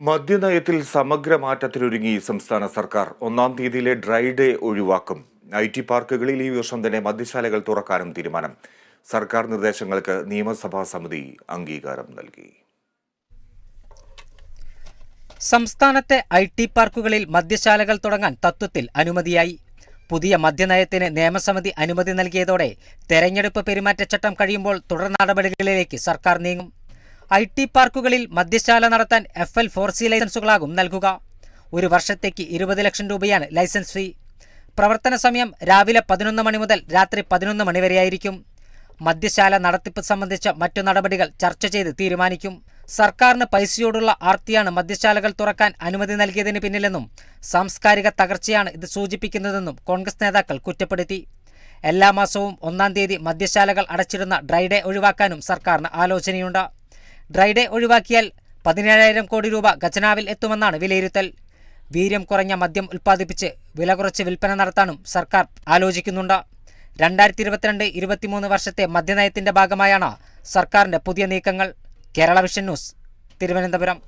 മദ്യനയത്തിൽ സമഗ്ര മാറ്റത്തിനൊരുങ്ങി സംസ്ഥാന സർക്കാർ. ഒന്നാം തീയതിയിലെ ഡ്രൈ ഡേ ഒഴിവാക്കും. ഐ ടി പാർക്കുകളിൽ ഈ വർഷം തന്നെ മദ്യശാലകൾ തുറക്കാനും തീരുമാനം. സർക്കാർ നിർദ്ദേശങ്ങൾക്ക് നിയമസഭാ സമിതി അംഗീകാരം നൽകി. സംസ്ഥാനത്തെ ഐ ടി പാർക്കുകളിൽ മദ്യശാലകൾ തുടങ്ങാൻ തത്വത്തിൽ അനുമതിയായി. പുതിയ മദ്യനയത്തിന് നിയമസമിതി അനുമതി നൽകിയതോടെ തെരഞ്ഞെടുപ്പ് പെരുമാറ്റച്ചട്ടം കഴിയുമ്പോൾ തുടർ നടപടികളിലേക്ക് സർക്കാർ നീങ്ങും. ഐ ടി പാർക്കുകളിൽ മദ്യശാല നടത്താൻ എഫ് എൽ ഫോർ സി ലൈസൻസുകളാകും നൽകുക. ഒരു വർഷത്തേക്ക് ഇരുപത് ലക്ഷം രൂപയാണ് ലൈസൻസ് ഫീ. പ്രവർത്തന സമയം രാവിലെ പതിനൊന്ന് മണി മുതൽ രാത്രി പതിനൊന്ന് മണി വരെയായിരിക്കും. മദ്യശാല നടത്തിപ്പ് സംബന്ധിച്ച മറ്റു നടപടികൾ ചർച്ച ചെയ്ത് തീരുമാനിക്കും. സർക്കാരിന് പൈസയോടുള്ള ആർത്തിയാണ് മദ്യശാലകൾ തുറക്കാൻ അനുമതി നൽകിയതിന് പിന്നിലെന്നും സാംസ്കാരിക തകർച്ചയാണ് ഇത് സൂചിപ്പിക്കുന്നതെന്നും കോൺഗ്രസ് നേതാക്കൾ കുറ്റപ്പെടുത്തി. എല്ലാ മാസവും ഒന്നാം തീയതി മദ്യശാലകൾ അടച്ചിടുന്ന ഡ്രൈഡേ ഒഴിവാക്കാനും സർക്കാരിന് ആലോചനയുണ്ട്. ഡ്രൈ ഡേ ഒഴിവാക്കിയാൽ പതിനേഴായിരം കോടി രൂപ ഖജനാവിൽ എത്തുമെന്നാണ് വിലയിരുത്തൽ. വീര്യം കുറഞ്ഞ മദ്യം ഉൽപ്പാദിപ്പിച്ച് വില കുറച്ച് വിൽപ്പന നടത്താനും സർക്കാർ ആലോചിക്കുന്നുണ്ട്. രണ്ടായിരത്തി ഇരുപത്തിരണ്ട് ഇരുപത്തിമൂന്ന് വർഷത്തെ മദ്യനയത്തിന്റെ ഭാഗമായാണ് സർക്കാരിന്റെ പുതിയ നീക്കങ്ങൾ. Kerala vision news Thiruvananthapuram.